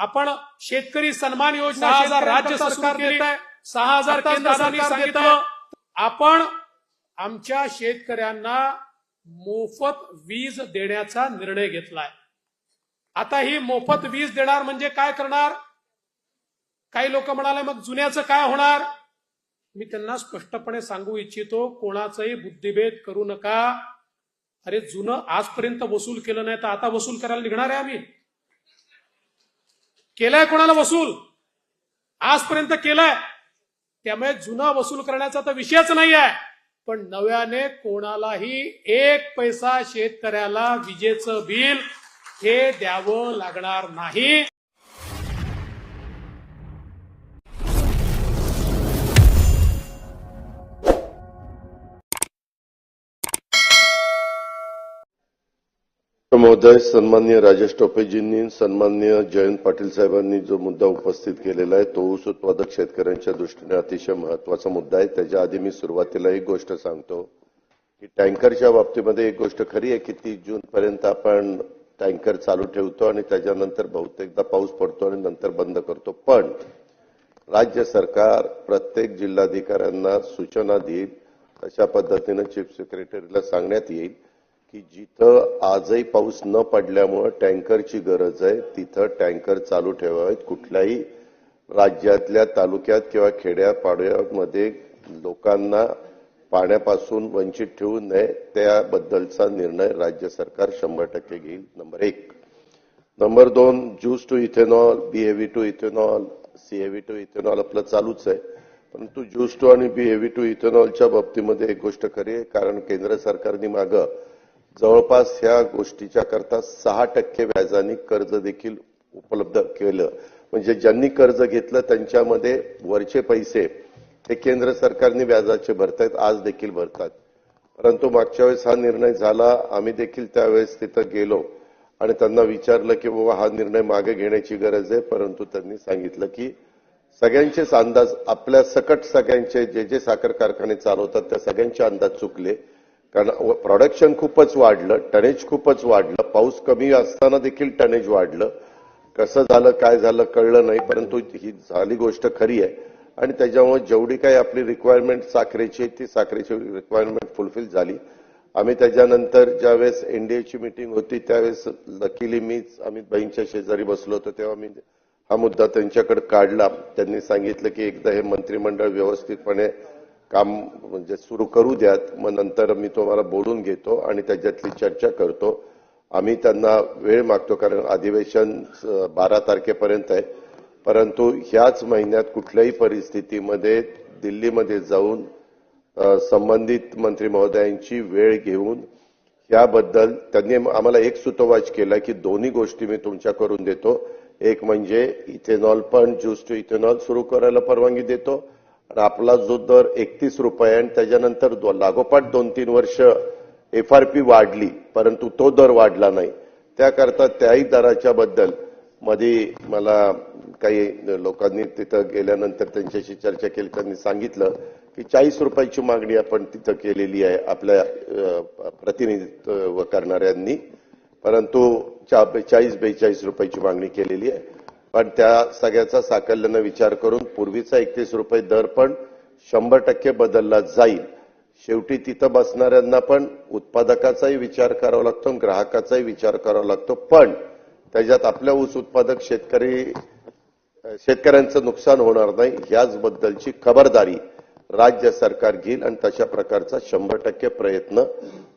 आपण शेतकरी सन्मान योजना राज्य सरकार देत आहे. सहा हजार केंद्र सांगितलं. आपण आमच्या शेतकऱ्यांना मोफत वीज देण्याचा निर्णय घेतलाय. आता ही मोफत वीज देणार म्हणजे काय करणार? काही लोक म्हणाले मग जुन्याचं काय होणार? मी त्यांना स्पष्टपणे सांगू इच्छितो कोणाचाही बुद्धिभेद करू नका. अरे जुनं आजपर्यंत वसूल केलं नाही तर आता वसूल करायला निघणार आहे आम्ही. केलाय कोणाला वसूल? आजपर्यंत केलाय. त्यामुळे जुना वसूल करण्याचा तर विषयच नाही आहे पण नव्याने कोणालाही एक पैसा शेतकऱ्याला विजेचं बिल हे द्यावं लागणार नाही. महोदय सन्मान्य राजेश टोपेजींनी सन्मान्य जयंत पाटील साहेबांनी जो मुद्दा उपस्थित केलेला आहे तो ऊस उत्पादक शेतकऱ्यांच्या दृष्टीने अतिशय महत्त्वाचा मुद्दा आहे. त्याच्या आधी मी सुरुवातीला एक गोष्ट सांगतो की टँकरच्या बाबतीमध्ये एक गोष्ट खरी आहे की तीस जून पर्यंत आपण टँकर चालू ठेवतो आणि त्याच्यानंतर बहुतेकदा पाऊस पडतो आणि नंतर बंद करतो. पण राज्य सरकार प्रत्येक जिल्हाधिकाऱ्यांना सूचना देईल तशा पद्धतीनं चीफ सेक्रेटरीला सांगण्यात येईल की जिथं आजही पाऊस न पडल्यामुळं टँकरची गरज आहे तिथं टँकर चालू ठेवावेत. कुठल्याही राज्यातल्या तालुक्यात किंवा खेड्यापाड्यामध्ये लोकांना पाण्यापासून वंचित ठेवू नये त्याबद्दलचा निर्णय राज्य सरकार शंभर टक्के घेईल. नंबर एक. नंबर दोन juice to ethanol B heavy to ethanol C heavy to ethanol आपलं चालूच आहे. परंतु ज्यूस टू आणि बीएव्ही टू इथेनॉलच्या बाबतीमध्ये एक गोष्ट खरी आहे कारण केंद्र सरकारने मागं जवळपास ह्या गोष्टीच्या करता सहा टक्के व्याजाने कर्ज देखील उपलब्ध केलं. म्हणजे ज्यांनी कर्ज घेतलं त्यांच्यामध्ये वरचे पैसे हे केंद्र सरकारने व्याजाचे भरतायत आज देखील भरतात परंतु मागच्या वेळेस हा निर्णय झाला आम्ही देखील त्यावेळेस तिथं गेलो आणि त्यांना विचारलं की बाबा हा निर्णय मागे घेण्याची गरज आहे परंतु त्यांनी सांगितलं की सगळ्यांचेच अंदाज आपल्या सकट सगळ्यांचे जे जे साखर कारखाने चालवतात त्या सगळ्यांचे अंदाज चुकले. कारण प्रोडक्शन खूपच वाढलं टनेज खूपच वाढलं पाऊस कमी असताना देखील टनेज वाढलं. कसं झालं काय झालं कळलं नाही परंतु ही झाली गोष्ट खरी आहे. आणि त्याच्यामुळे जेवढी काही आपली रिक्वायरमेंट साखरेची ती साखरेची रिक्वायरमेंट फुलफिल झाली. आम्ही त्याच्यानंतर ज्यावेळेस एनडीएची मिटिंग होती त्यावेळेस लकीली मीच अमित भाईंच्या शेजारी बसलो होतो तेव्हा मी हा मुद्दा त्यांच्याकडे काढला. त्यांनी सांगितलं की एकदा हे मंत्रिमंडळ व्यवस्थितपणे काम म्हणजे सुरू करू द्यात मग नंतर मी तुम्हाला बोलून घेतो आणि त्याच्यातली चर्चा करतो. आम्ही त्यांना वेळ मागतो कारण अधिवेशन बारा तारखेपर्यंत आहे. परंतु ह्याच महिन्यात कुठल्याही परिस्थितीमध्ये दिल्लीमध्ये जाऊन संबंधित मंत्री महोदयांची वेळ घेऊन याबद्दल त्यांनी आम्हाला एक सुतोवाच केला की दोन्ही गोष्टी मी तुमच्या करून देतो. एक म्हणजे इथेनॉल पण ज्यूस टू इथेनॉल सुरू करायला परवानगी देतो. आणि आपला जो दर एकतीस रुपये आणि त्याच्यानंतर दो- लागोपाठ दोन तीन वर्ष एफ आर पी वाढली परंतु तो दर वाढला नाही. त्याकरता त्याही दराच्या बद्दलमध्ये मला काही लोकांनी तिथं गेल्यानंतर त्यांच्याशी चर्चा केली त्यांनी सांगितलं की चाळीस रुपयाची मागणी आपण तिथं केलेली आहे आपल्या प्रतिनिधित्व करणाऱ्यांनी. परंतु चा- चाळीस बेचाळीस रुपयाची मागणी केलेली आहे. पण त्या सगळ्याचा साकल्यानं विचार करून पूर्वीचा एकतीस रुपये दर पण शंभर टक्के बदलला जाईल. शेवटी तिथं बसणाऱ्यांना पण उत्पादकाचाही विचार करावा लागतो ग्राहकाचाही विचार करावा लागतो. पण त्याच्यात आपल्या ऊस उत्पादक शेतकरी शेतकऱ्यांचं नुकसान होणार नाही याचबद्दलची खबरदारी राज्य सरकार घेईल आणि तशा प्रकारचा शंभर टक्के प्रयत्न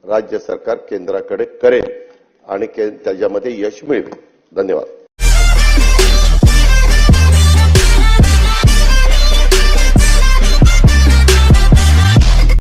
राज्य सरकार केंद्राकडे करेल आणि के- त्याच्यामध्ये यश मिळवेल. धन्यवाद.